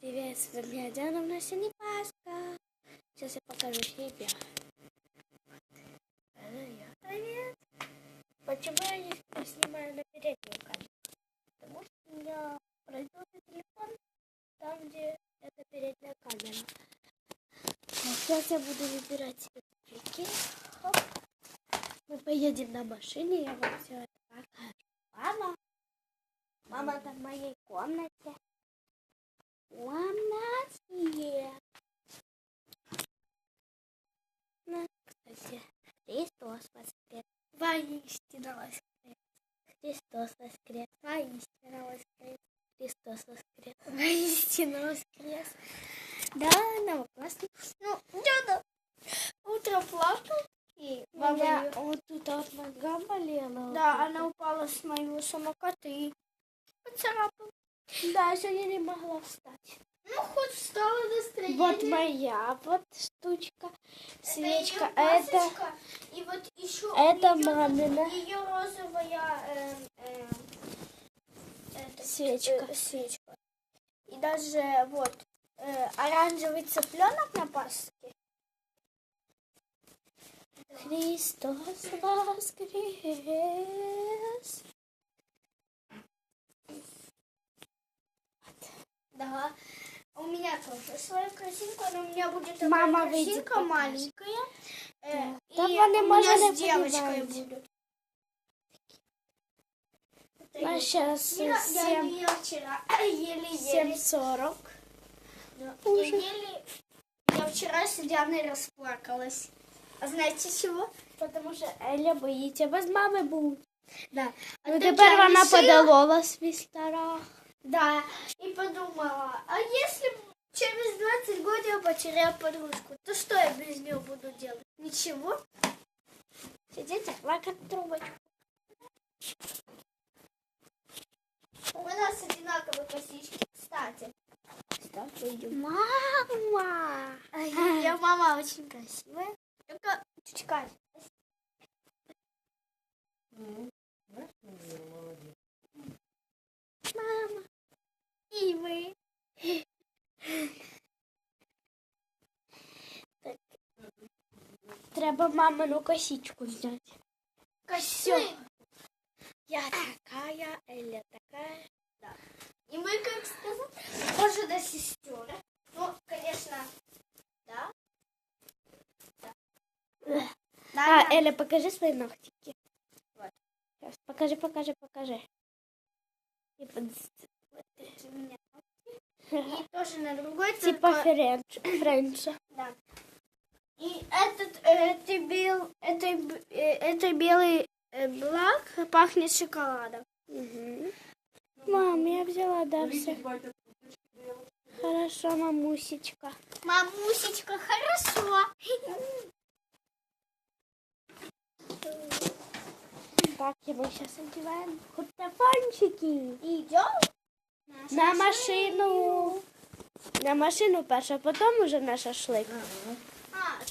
Привет, с вами сегодня Пасха. Сейчас я покажу я. Привет. Почему я не снимаю на переднюю камеру? Потому что у меня продвинутый телефон там, где это передняя камера. А сейчас я буду выбирать себе. Хоп. Мы поедем на машине, я вам все это покажу. Мама. Мама там в моей комнате. Well, I'm not here. Não, Destoça as crianças. Vai ensinar as crianças. Destoça as crianças. Vai ensinar as crianças. Destoça as crianças. Vai ensinar as crianças. Dá, não, plástico. Não, Não, não. Outra plástico. Mamma on tutot magamba lielo. Da, ano pala smailu sama kati. Ang sarap ang Да, я сегодня не могла встать. Ну, хоть встала настроение. Вот моя вот штучка. Свечка. Это, масочка. И вот еще это мамина Ее розовая эм, эм, это, свечка. э, свечка. И даже вот э, оранжевый цыпленок на Пасхе. Христос воскрес. Да. У меня тоже своя корзинка, но у меня будет такая Мама, выйди, корзинка покажи. маленькая. Э, Да. и Там вони, у може, меня не с девочкой подиваються. будут. Это А я- сейчас Я, я 7, ее вчера еле-еле. 7.40. Да. Ужас. Я, еле... я вчера с Дианой расплакалась. А знаете чего? Потому що Еля боїться без мами бути. Да. Ну так тепер я вона решила- подолола свій страх. Да. И подумала, а если через 20 год я потеряю подружку, то что я без нее буду делать? Ничего. Сидіть, плакать трубочку. У нас одинаковые косички, кстати. Вийдемо. Мама! А я, я мама очень красивая. Только чучка. Мама. И вы. Треба мамину косичку зняти. Косю. Я такая, Еля такая. И мы, как сказать, похожи на сестер. Ну, конечно, да. Да. Да, А, да. Эля, покажи свои ногтики. Вот. Сейчас, покажи, покажи, покажи. И под... И тоже на другой, Типа только- френч, френча. Да. И этот, это, бел, это, б- э, это белый э, блак пахнет шоколадом. Угу. Мам, я взяла, да, все. Хорошо, мамусечка. Мамусечка, хорошо. Так, мы сейчас одеваем кутафончики. Идем На машину. На машину перше, а потім уже на шашлик. А,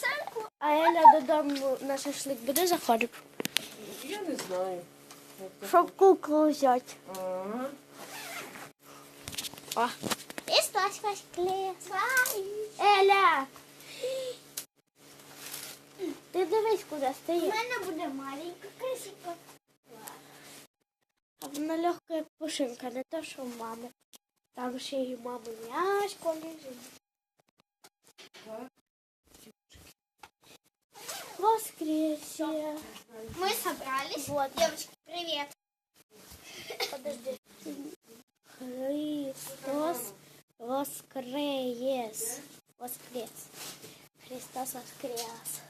церкву. А Еля додому на шашлик буде заходити. Я не знаю. Щоб куклу взяти. Ага. О. Христос воскрес. Еля! Ти дивись, куди У мене буде маленька красива. А вона легка, як пушинка, не то, що у мами. Там ще й у мами м'ячко лежить. Воскресе. Мы собрались. Вот. Девочки, привет. Подожди. Христос воскрес. Воскрес. Христос воскрес.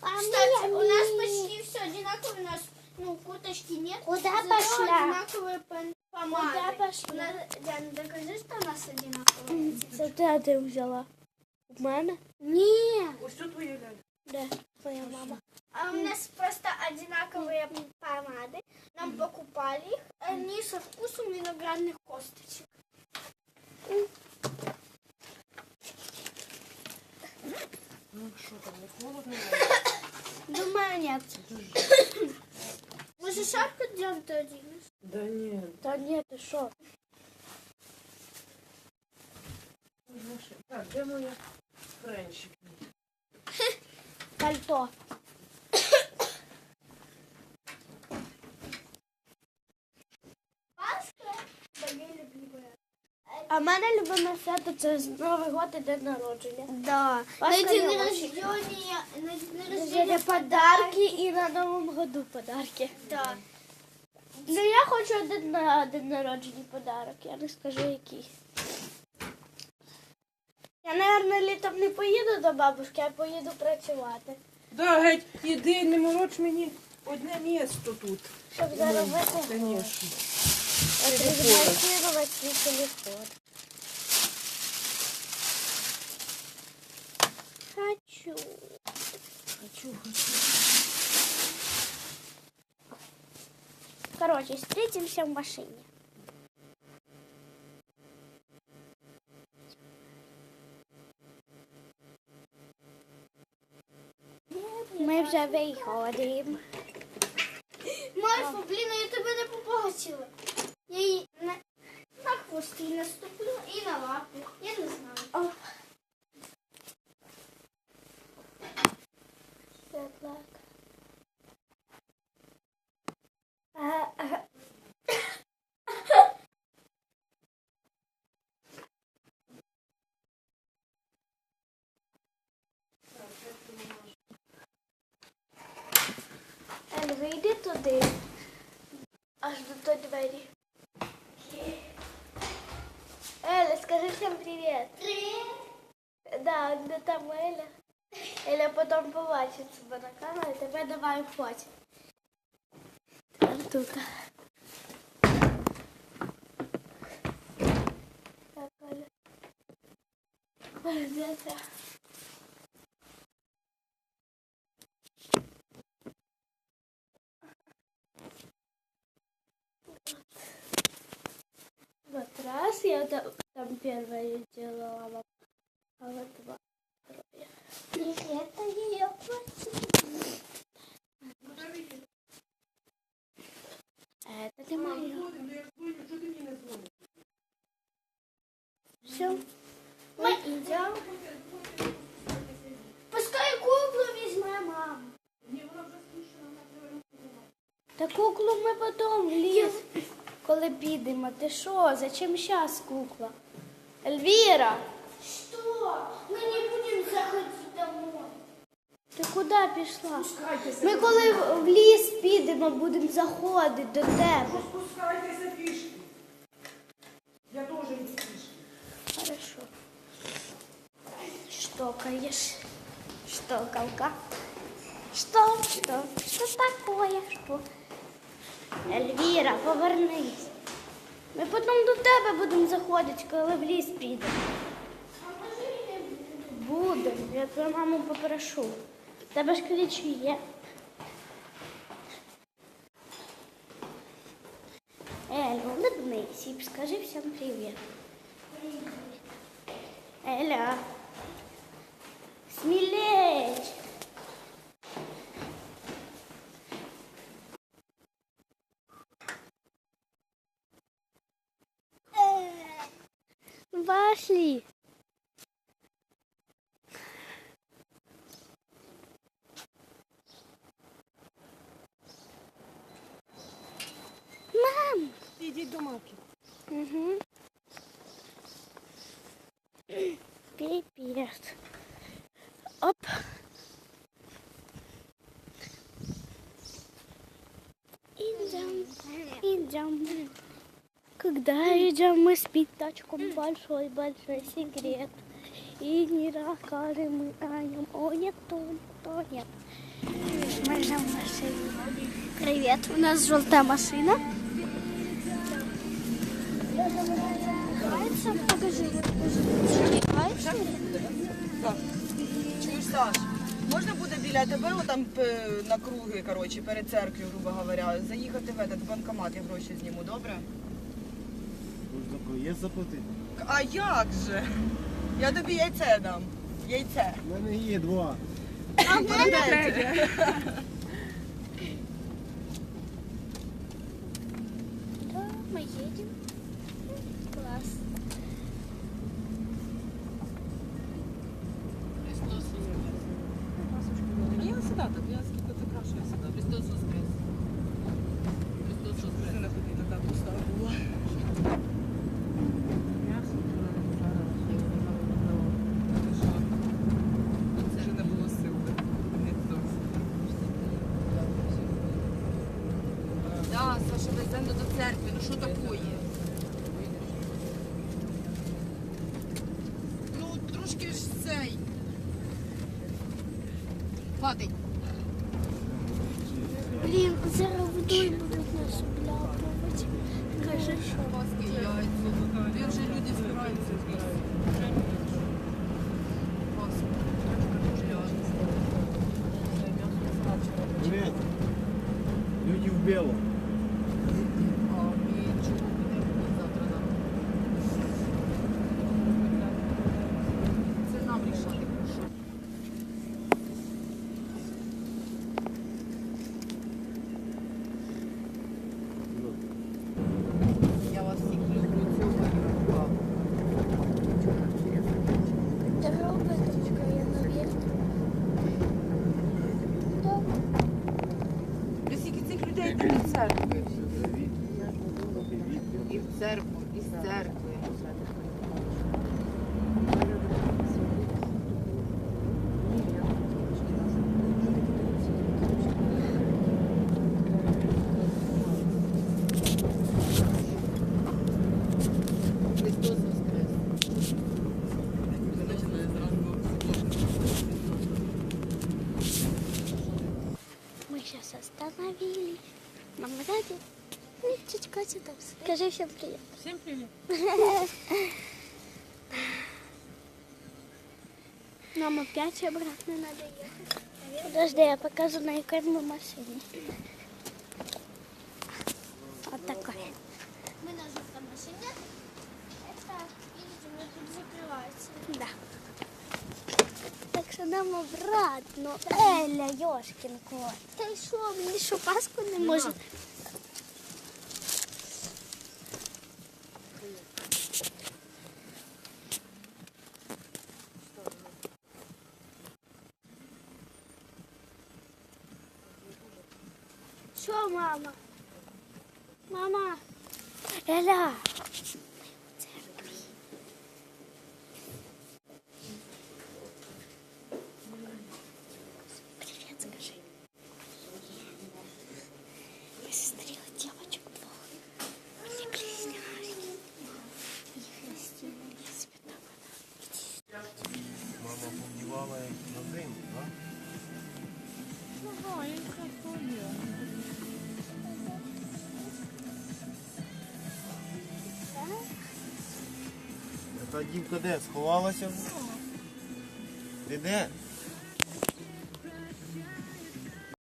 Кстати, у нас почти все одинаково. У нас ну, курточки нет. Куда Зато пошла? одинаковые пом- помады. Куда пошла? У нас, Диана, докажи, что у нас одинаковые. Це де ти взяла? У мене? Ні. Ось тут твоя лялька. Де твоя мама? А у нас просто одинаковые помады. Нам покупали их. Они со вкусом виноградных Так, де моя френчик? Пальто. А мене любиме свято це Новий год і день народження. Да. На день рождения, на день Рождення рождения подарки і на Новому году подарки. Да. Ну я хочу один на день народження подарок, я не скажу який. Я, мабуть, літом не поїду до бабушки, а поїду працювати. Да, геть, іди, не мороч мені одне місто тут. Щоб заробити Звісно. Отремонтировать свій телефон. Хочу. Хочу, хочу. Короче, встретимся в машине. Вже виходимо. Марфа, блін, я тебе не побачила. Я її на, на хвості наступлю до той двері. Еля, скажи всем привет. Привіт. Да, де там Еля. Еля потім побачить себе на камері, тебе давай фото. Артука. Так, Оля. Ой, де раз я там, там первое делала, а вот два. второе. Привіт, а її А это не мое. Ходимо, я дзвоню, що ти мені не дзвониш? Все. Ми йдемо. Пускай куклу візьме мама. Ні, вона вже скучена, вона треба Та куклу ми потім в ліс, Коли підемо. Ти що? Зачем зараз кукла? Ельвіра, Что? Мы не будем заходить домой. ти куди пішла? Спускайтеся. Ми коли в в ліс підемо, будемо заходити до тебе. Спускайтеся пішки. Я теж йду пішки. Хорошо. Штокаешь. Штокалка. Что? Что? Что такое? Что? Ельвіра, повернись. Ми потім до тебе будемо заходити, коли в ліс підемо. Будемо. Я твою маму попрошу. Тебе ж ключі є. Еля, улыбнись і скажи всім привіт. Привіт. Еля. Смілей. Пошли. Мам. Иди до мамки. Угу. Пипец. Оп. Идем, идем. Когда идем, мы с пятачком большой-большой секрет. И не расскажем мы о нем. О, нет, то, то нет. Мы же в машине. Привет, у нас желтая машина. Нравится? Покажи. Нравится? Так. Чуєш, Саш, можна буде біля тебе там на круги, коротше, перед церквою, грубо говоря, заїхати в этот банкомат, я гроші зніму, добре? таку, є заплатити. А як же? Я тобі яйце дам. Яйце. У мене є два. А в мене третє. Да, мы едем. Класс. Христос. Мені я скільки це краще сідати. Христос Ну такое? Ну, трошки ж цей. Хватить. Блін, зараз водою будуть нас обляпувати. Каже, що. Паски, яйця. Де вже люди збираються? Люди в білому. А ми чого будемо завтра нам? Це нам рішати. Я вас всіх люблю, цілую. Дорога точка, я наверх. До скільки цих людей йде до церкви? І в церкву, і з церкви. Христос воскрес. Мы сейчас остановились. Мама, сзади. Ну, Тетя Катя там. Скажи всем привет. Всім привіт. Нам опять обратно надо ехать. Подожди, я покажу на какой мы машине. Вот такой. Мы на желтой машине. Это, видите, у меня тут закрывается. Да. Так что нам обратно. Эля, Ёшкин кот. Та й що, мені що паску не може? Show mama. Mama. Ella. Та дівка де? Сховалася? Ти де?